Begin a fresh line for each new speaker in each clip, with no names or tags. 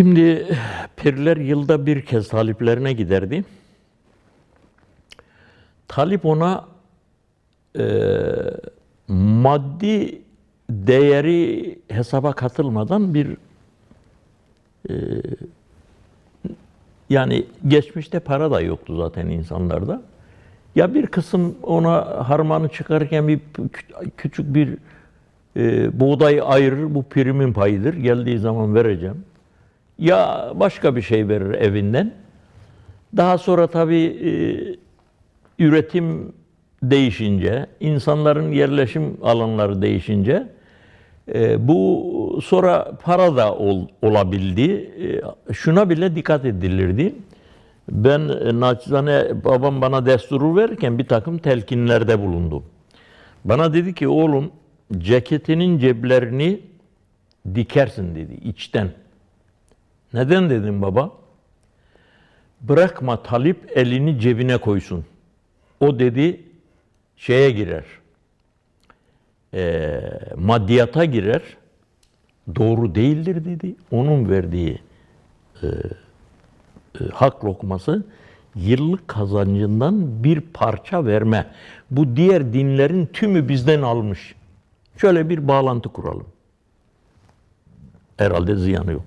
Şimdi pirler yılda bir kez taliplerine giderdi. Talip ona e, maddi değeri hesaba katılmadan bir e, yani geçmişte para da yoktu zaten insanlarda. Ya bir kısım ona harmanı çıkarırken bir kü- küçük bir e, buğday ayırır, bu primin payıdır. Geldiği zaman vereceğim. Ya başka bir şey verir evinden. Daha sonra tabii e, üretim değişince, insanların yerleşim alanları değişince e, bu sonra para da ol, olabildi. E, şuna bile dikkat edilirdi. Ben e, naçizane babam bana desturu verirken bir takım telkinlerde bulundu. Bana dedi ki oğlum ceketinin ceplerini dikersin dedi içten. Neden dedim baba? Bırakma talip elini cebine koysun. O dedi şeye girer. e, maddiyata girer. Doğru değildir dedi. Onun verdiği e, e, hak lokması yıllık kazancından bir parça verme. Bu diğer dinlerin tümü bizden almış. Şöyle bir bağlantı kuralım. Herhalde ziyanı yok.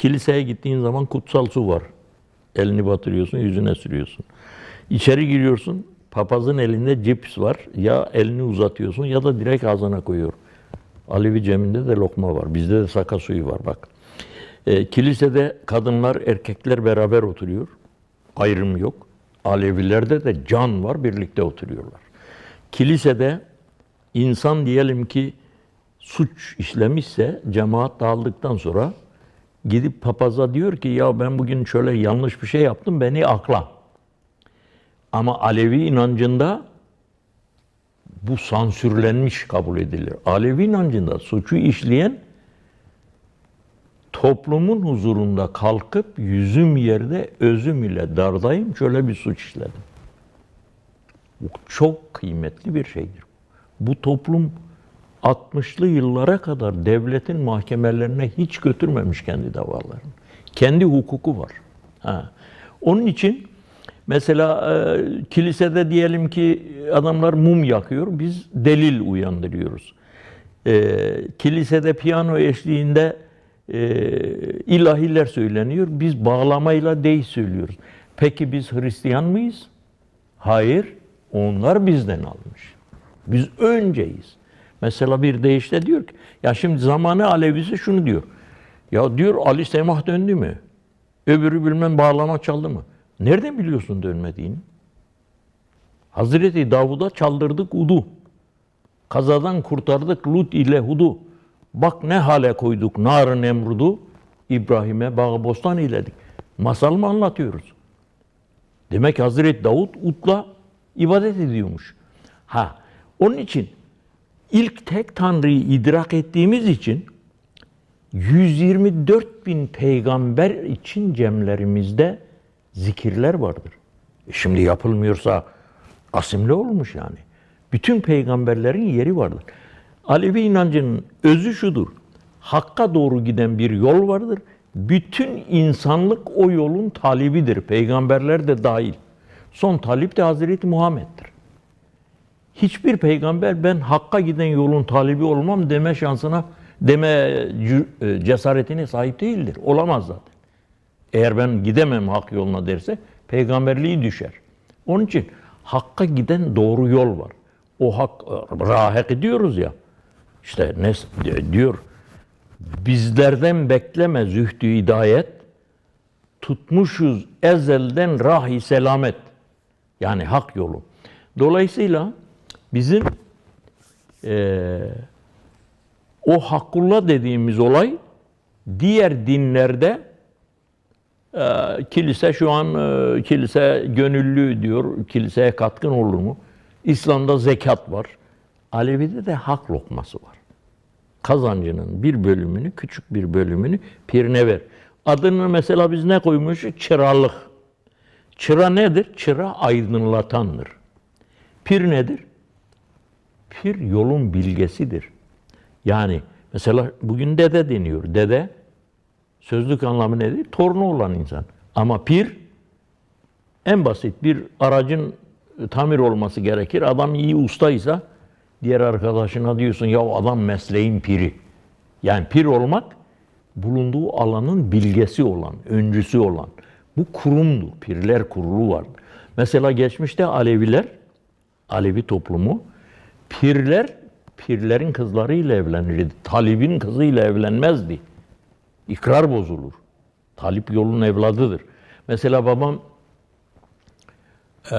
Kiliseye gittiğin zaman kutsal su var. Elini batırıyorsun, yüzüne sürüyorsun. İçeri giriyorsun, papazın elinde cips var. Ya elini uzatıyorsun ya da direkt ağzına koyuyor. Alevi ceminde de lokma var. Bizde de saka suyu var bak. E, kilisede kadınlar, erkekler beraber oturuyor. Ayrım yok. Alevilerde de can var, birlikte oturuyorlar. Kilisede insan diyelim ki suç işlemişse cemaat dağıldıktan sonra gidip papaza diyor ki ya ben bugün şöyle yanlış bir şey yaptım beni akla. Ama Alevi inancında bu sansürlenmiş kabul edilir. Alevi inancında suçu işleyen toplumun huzurunda kalkıp yüzüm yerde özüm ile dardayım şöyle bir suç işledim. Bu çok kıymetli bir şeydir. Bu toplum 60'lı yıllara kadar devletin mahkemelerine hiç götürmemiş kendi davalarını. Kendi hukuku var. Ha. Onun için mesela e, kilisede diyelim ki adamlar mum yakıyor, biz delil uyandırıyoruz. E, kilisede piyano eşliğinde e, ilahiler söyleniyor, biz bağlamayla değil söylüyoruz. Peki biz Hristiyan mıyız? Hayır, onlar bizden almış. Biz önceyiz. Mesela bir deyişle diyor ki, ya şimdi zamanı Alevisi şunu diyor. Ya diyor Ali Semah döndü mü? Öbürü bilmem bağlama çaldı mı? Nereden biliyorsun dönmediğini? Hazreti Davud'a çaldırdık udu. Kazadan kurtardık Lut ile Hud'u. Bak ne hale koyduk nar Nemrud'u. İbrahim'e bağı bostan iledik. Masal mı anlatıyoruz? Demek Hazreti Davud Ut'la ibadet ediyormuş. Ha, onun için ilk tek Tanrı'yı idrak ettiğimiz için 124 bin peygamber için cemlerimizde zikirler vardır. E şimdi yapılmıyorsa asimle olmuş yani. Bütün peygamberlerin yeri vardır. Alevi inancının özü şudur. Hakka doğru giden bir yol vardır. Bütün insanlık o yolun talibidir. Peygamberler de dahil. Son talip de Hazreti Muhammed'dir. Hiçbir peygamber ben hakka giden yolun talibi olmam deme şansına, deme e, cesaretine sahip değildir. Olamaz zaten. Eğer ben gidemem hak yoluna derse peygamberliği düşer. Onun için hakka giden doğru yol var. O hak e, rahek diyoruz ya. İşte ne diyor? Bizlerden bekleme zühdü hidayet. Tutmuşuz ezelden rahi selamet. Yani hak yolu. Dolayısıyla bizim eee o hakkullah dediğimiz olay diğer dinlerde e, kilise şu an e, kilise gönüllü diyor. Kiliseye katkın olur mu? İslam'da zekat var. Alevi'de de hak lokması var. Kazancının bir bölümünü, küçük bir bölümünü pirine ver. Adını mesela biz ne koymuşuz? Çıralık. Çıra nedir? Çıra aydınlatandır. Pir nedir? Pir yolun bilgesidir. Yani mesela bugün dede deniyor. Dede Sözlük anlamı nedir? Torunu olan insan. Ama pir en basit bir aracın tamir olması gerekir. Adam iyi ustaysa diğer arkadaşına diyorsun ya adam mesleğin piri. Yani pir olmak bulunduğu alanın bilgesi olan, öncüsü olan. Bu kurumdu. Pirler kurulu vardı. Mesela geçmişte Aleviler, Alevi toplumu pirler pirlerin kızlarıyla evlenirdi. Talibin kızıyla evlenmezdi. İkrar bozulur. Talip yolun evladıdır. Mesela babam eee,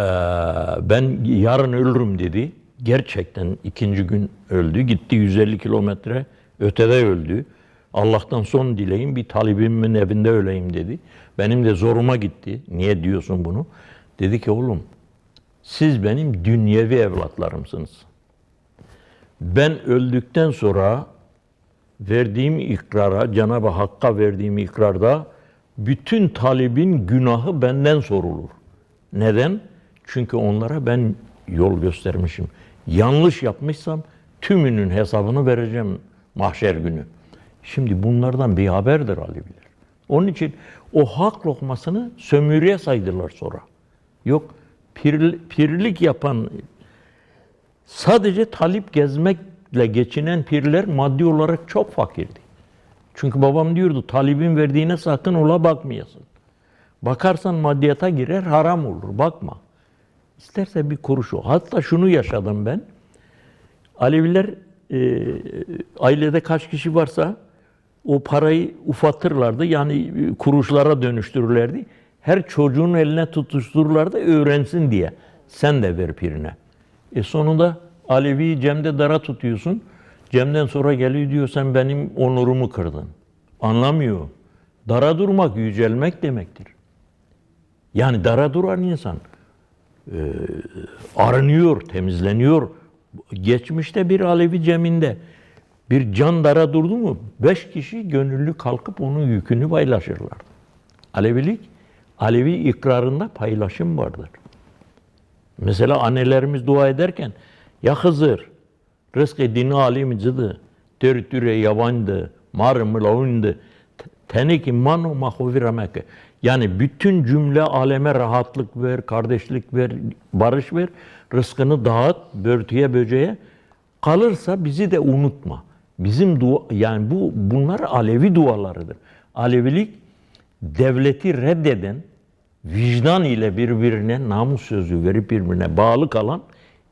ben yarın ölürüm dedi. Gerçekten ikinci gün öldü. Gitti 150 kilometre ötede öldü. Allah'tan son dileğim bir talibimin evinde öleyim dedi. Benim de zoruma gitti. Niye diyorsun bunu? Dedi ki oğlum siz benim dünyevi evlatlarımsınız. Ben öldükten sonra verdiğim ikrara, Cenab-ı Hakk'a verdiğim ikrarda bütün talibin günahı benden sorulur. Neden? Çünkü onlara ben yol göstermişim. Yanlış yapmışsam tümünün hesabını vereceğim mahşer günü. Şimdi bunlardan bir haberdir Aleviler. Onun için o hak lokmasını sömürüye saydılar sonra. Yok pir- pirlik yapan Sadece talip gezmekle geçinen pirler maddi olarak çok fakirdi. Çünkü babam diyordu talibin verdiğine sakın ola bakmayasın. Bakarsan maddiyata girer haram olur bakma. İsterse bir kuruş o. Hatta şunu yaşadım ben. Aleviler e, ailede kaç kişi varsa o parayı ufatırlardı. Yani e, kuruşlara dönüştürürlerdi. Her çocuğun eline tutuştururlardı öğrensin diye. Sen de ver pirine. E sonunda Alevi'yi Cem'de dara tutuyorsun. Cem'den sonra geliyor diyor sen benim onurumu kırdın. Anlamıyor. Dara durmak yücelmek demektir. Yani dara duran insan e, arınıyor, temizleniyor. Geçmişte bir Alevi ceminde bir can dara durdu mu beş kişi gönüllü kalkıp onun yükünü paylaşırlar. Alevilik, Alevi ikrarında paylaşım vardır. Mesela annelerimiz dua ederken ya Hızır rızkı dini alim cıdı tertüre yabandı marmı laundu teniki manu mahuviramek yani bütün cümle aleme rahatlık ver, kardeşlik ver, barış ver, rızkını dağıt, börtüye böceğe. Kalırsa bizi de unutma. Bizim dua, yani bu bunlar Alevi dualarıdır. Alevilik devleti reddeden, vicdan ile birbirine namus sözü verip birbirine bağlı kalan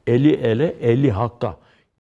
eli ele eli hakka